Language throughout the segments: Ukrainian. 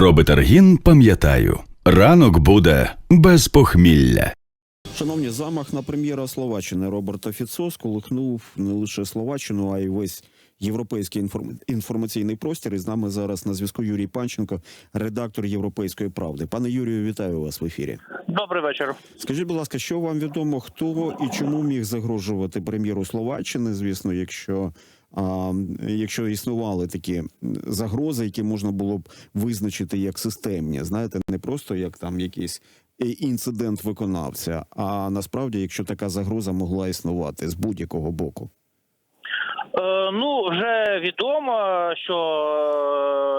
Про Бетаргін пам'ятаю. Ранок буде без похмілля. Шановні, замах на прем'єра Словаччини Роберта Фіцо сколихнув не лише Словаччину, а й весь європейський інформ... інформаційний простір. І з нами зараз на зв'язку Юрій Панченко, редактор Європейської правди. Пане Юрію, вітаю вас в ефірі. Добрий вечір. Скажіть, будь ласка, що вам відомо, хто і чому міг загрожувати прем'єру Словаччини? Звісно, якщо. А якщо існували такі загрози, які можна було б визначити як системні, знаєте, не просто як там якийсь інцидент виконавця, а насправді, якщо така загроза могла існувати з будь-якого боку. Е, ну вже відомо, що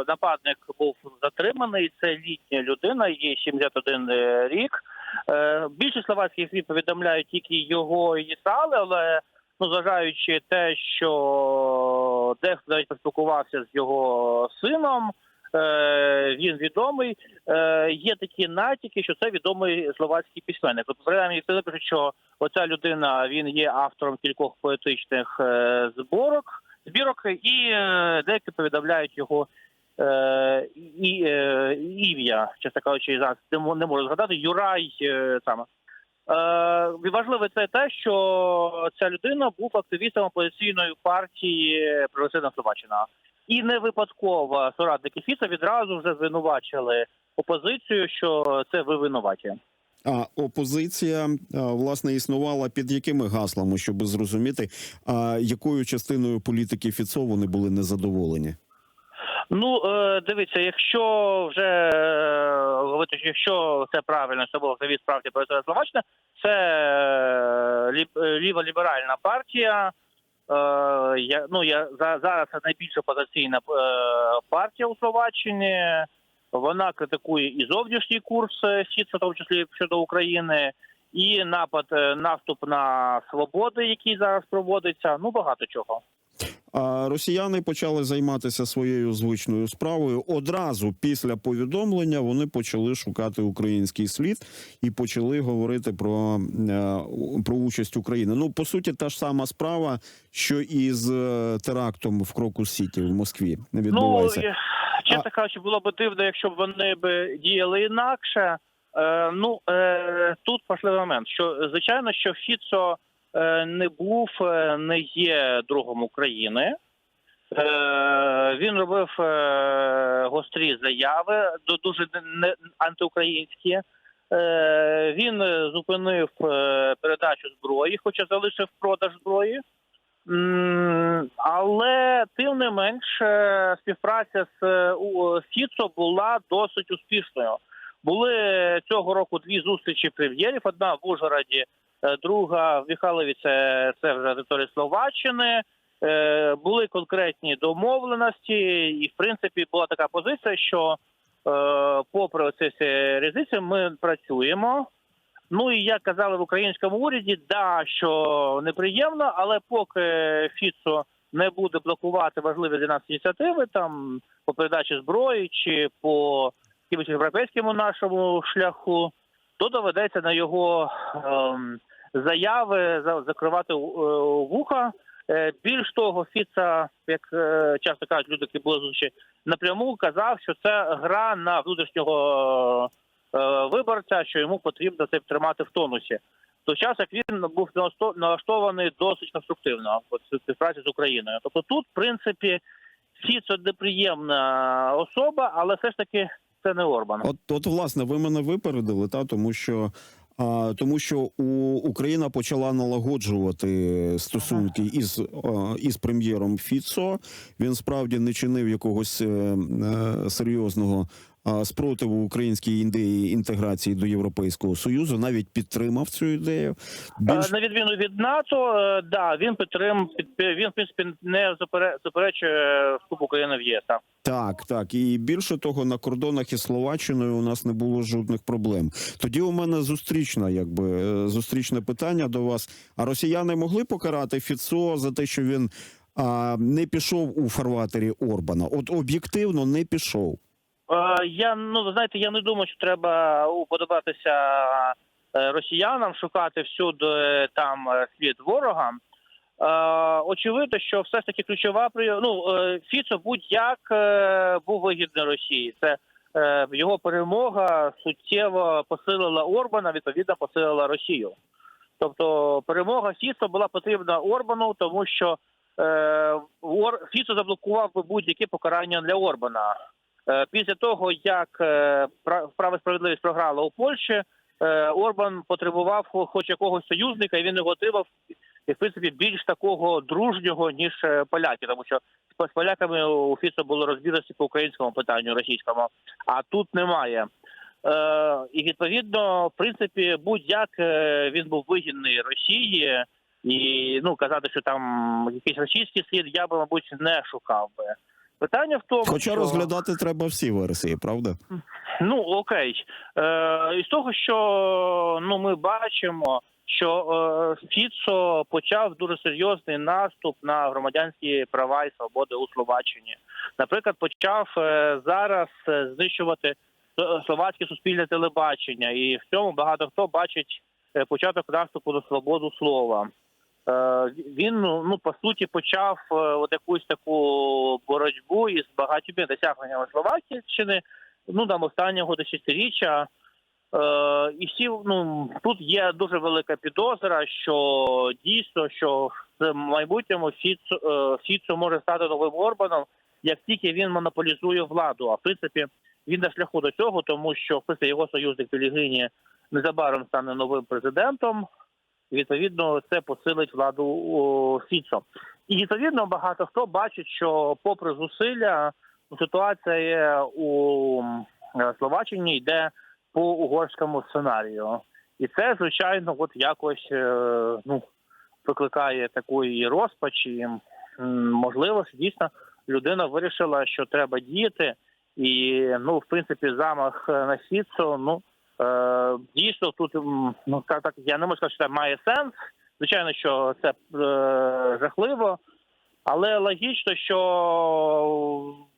е, нападник був затриманий. Це літня людина, їй 71 рік. Е, більше словацьких ЗМІ повідомляють тільки його ініціали, але ну зважаючи те, що дехто навіть поспілкувався з його сином. е, Він відомий. Е, Є такі натяки, що це відомий словацький письменник. Тобто, принаймні, це що оця людина він є автором кількох поетичних е, зборок, збірок, і деякі повідомляють його і, ім'я, чесно кажучи, зараз не можу згадати. Юрай саме. Е, важливе це те, що ця людина був активістом опозиційної партії Прогресивна Словаччина. І не випадково соратники Фіца відразу вже звинувачили опозицію, що це ви винуваті. А опозиція власне існувала під якими гаслами, щоб зрозуміти, якою частиною політики Фіцо вони були незадоволені? Ну е, дивіться, якщо вже е, говорити, якщо це правильно, що було завіс справді про Словаччина, це е, ліб- е, ліва-ліберальна партія. Я, ну, я, за, зараз найбільш опозиційна партія у Словаччині. Вона критикує і зовнішній курс в тому числі щодо України, і напад, наступ на свободи, який зараз проводиться. Ну багато чого. А росіяни почали займатися своєю звичною справою. Одразу після повідомлення вони почали шукати український слід і почали говорити про, е, про участь України. Ну по суті, та ж сама справа, що і з е, терактом в Крокус Сіті в Москві не відбувається. Ну, чесно кажучи, було б дивно, якщо б вони б діяли інакше. Е, ну е, тут важливий момент, що звичайно, що Фіцо не був, е, не є другом України. Е, він робив е, гострі заяви, дуже антиукраїнські. Е, він е, зупинив е, передачу зброї, хоча залишив продаж зброї. Але тим не менш е, співпраця з е, Фіцо була досить успішною. Були цього року дві зустрічі прем'єрів: одна в Ужгороді, е, друга в Михайлові, це, вже територія Словаччини. Е, Були конкретні домовленості, і в принципі була така позиція, що е, попри ці різниці ми працюємо. Ну і як казали в українському уряді, да, що неприємно, але поки Фіцо не буде блокувати важливі для нас ініціативи, там по передачі зброї чи по якимось європейському нашому шляху, то доведеться на його ем, заяви за- закривати е, вуха. Е, Більш того, Фіца, як е, часто кажуть люди, які були зустрічі, напряму казав, що це гра на внутрішнього виборця, що йому потрібно це тримати в тонусі. В той час як він був налаштований досить конструктивно в співпраці з Україною. Тобто тут, в принципі, Фіцо неприємна особа, але все ж таки це не Орбан. От, от, власне, ви мене випередили, та тому що. А, тому що у Україна почала налагоджувати стосунки із, а, із прем'єром Фіцо. Він справді не чинив якогось е, е, серйозного спротиву українській ідеї інтеграції до Європейського союзу. Навіть підтримав цю ідею. Більш Е, На відміну від НАТО, е, да, він підтрим, під- він в принципі не запере- заперечує вступ України в ЄС. так. Так, так, і більше того, на кордонах із Словаччиною у нас не було жодних проблем. Тоді у мене зустрічна, якби е, зустрічне питання до вас. А росіяни могли покарати Фіцо за те, що він а, не пішов у фарватері Орбана? От об'єктивно не пішов. Е, Я ну ви знаєте, я не думаю, що треба уподобатися е, росіянам, шукати всюди е, там слід ворога. Е, Очевидно, що все ж таки ключова ну, Фіцо будь-як був вигідний Росії. Це його перемога суттєво посилила Орбана, відповідно посилила Росію. Тобто перемога Фіцо була потрібна Орбану, тому що Фіцо заблокував би будь-які покарання для Орбана. Е, після того, як е, право справедливість програла у Польщі, е, Орбан потребував хоч якогось союзника, і він його отримав і в принципі більш такого дружнього ніж поляки, тому що з поляками у Фіцо було розбірності по українському питанню, російському, а тут немає. І відповідно, в принципі, будь-як він був вигідний Росії, і ну казати, що там якийсь російський слід, я би, мабуть, не шукав би. Питання в тому, Хоча що... розглядати треба всі версії, правда? Ну окей, е, із того, що ну ми бачимо, що е, Фіцо почав дуже серйозний наступ на громадянські права і свободи у Словаччині. Наприклад, почав е, зараз е, знищувати е, словацьке суспільне телебачення, і в цьому багато хто бачить е, початок наступу на свободу слова. Е, Він ну ну, по суті почав е, от якусь таку боротьбу із багатьма досягненнями Словаччини ну там останнього десятиріччя. Е, і всі ну тут є дуже велика підозра, що дійсно що в майбутньому е, Фіцо може стати новим Орбаном, як тільки він монополізує владу. А в принципі він на шляху до цього, тому що в принципі, його союзник Пелігрині незабаром стане новим президентом. Відповідно, це посилить владу Фіцо. І відповідно багато хто бачить, що попри зусилля ситуація у Словаччині йде по угорському сценарію, і це звичайно, от якось е, ну викликає такої розпачі. Можливо, дійсно людина вирішила, що треба діяти, і ну, в принципі, замах е, на Фіцо, ну дійсно тут ну так, я не можу сказати, що це має сенс. Звичайно, що це е, жахливо. Але логічно, що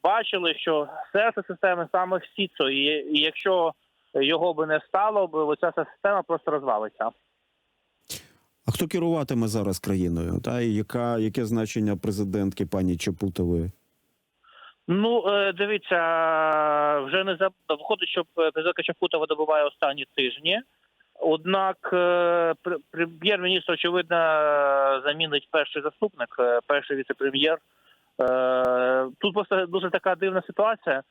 бачили, що серце системи саме Сіцо, і, якщо його би не стало, би ця система просто розвалиться. А хто керуватиме зараз країною? Та і яка яке значення президентки пані Чепутової? Ну е, дивіться, вже не за виходить, що президентка Чапутова добуває останні тижні. Однак е, прем'єр-міністр, очевидно, замінить перший заступник, е, перший віце-прем'єр. Тут просто дуже така дивна ситуація,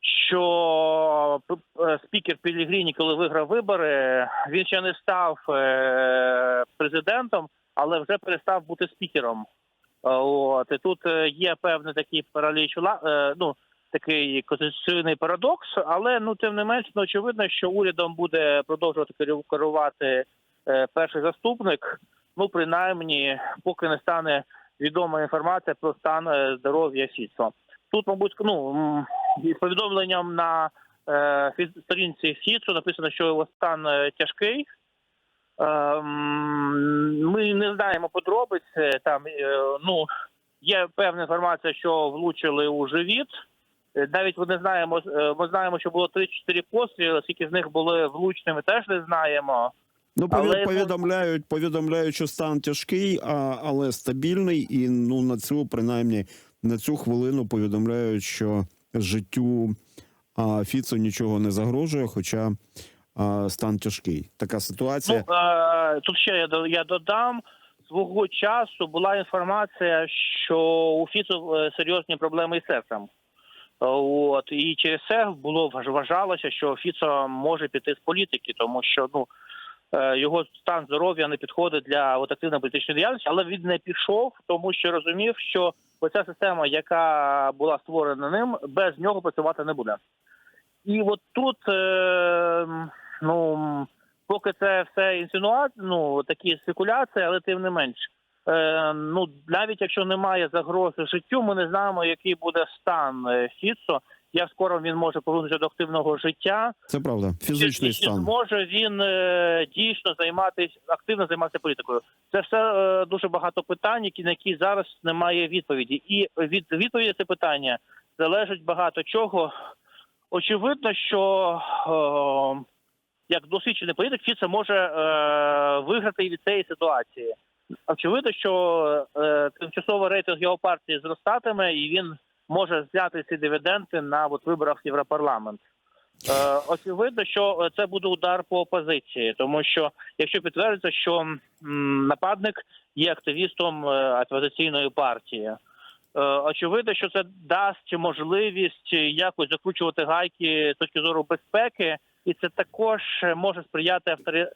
що спікер Пілігріні, коли виграв вибори, він ще не став президентом, але вже перестав бути спікером. Е, От і тут е, є певний такий параліч, е, ну такий конституційний парадокс, але ну тим не менш, ну очевидно, що урядом буде продовжувати керувати перший заступник. Ну принаймні, поки не стане відома інформація про стан здоров'я Фіцо. Тут, мабуть, ну повідомленням на сторінці Фіцо написано, що його стан тяжкий. Ем, Ми не знаємо подробиць. Там е, ну є певна інформація, що влучили у живіт. Е, Навіть ми не знаємо. е, Ми знаємо, що було 3-4 постріли. Скільки з них були влучними, теж не знаємо. Ну, Але, ну- повідомляють, повідомляють, що стан тяжкий, а, але стабільний, і ну на цю принаймні на цю хвилину повідомляють, що життю а, Фіцо нічого не загрожує, хоча стан тяжкий. Така ситуація. Ну е, тут ще я я додам. Свого часу була інформація, що у Фіцу е, серйозні проблеми із серцем. От і через це було вважалося, що Фіцо може піти з політики, тому що ну е, його стан здоров'я не підходить для от, активної політичної діяльності, але він не пішов, тому що розумів, що оця система, яка була створена ним, без нього працювати не буде. І от тут е, ну поки це все інсинуації, ну такі спекуляції, але тим не менш. Е, ну навіть якщо немає загрози життю, ми не знаємо, який буде стан е, Фіцо, як скоро він може повернутися до активного життя. Це правда. Чи, Фізичний чи стан. зможе він е, дійсно займатися активно займатися політикою? Це все е, дуже багато питань, які на які зараз немає відповіді. І від відповіді це питання залежить багато чого. Очевидно, що е, як досвідчений політик Фіце може е, виграти і від цієї ситуації. Очевидно, що е, тимчасово рейтинг його партії зростатиме, і він може взяти ці дивіденди на от, виборах в Європарламент. Е, очевидно, що це буде удар по опозиції, тому що якщо підтвердиться, що м, нападник є активістом е, опозиційної партії. Е, Очевидно, що це дасть можливість якось закручувати гайки з точки зору безпеки, і це також може сприяти автори...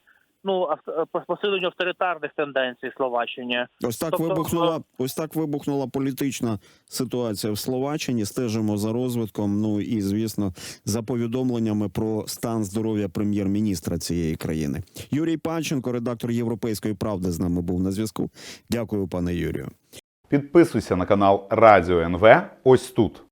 ну, авт- посиленню авторитарних тенденцій в Словаччині. Ось так Тобто, вибухнула. Ось так вибухнула політична ситуація в Словаччині. Стежимо за розвитком. Ну і звісно, за повідомленнями про стан здоров'я прем'єр-міністра цієї країни. Юрій Панченко, редактор Європейської правди, з нами був на зв'язку. Дякую, пане Юрію. Підписуйся на канал Радіо НВ ось тут.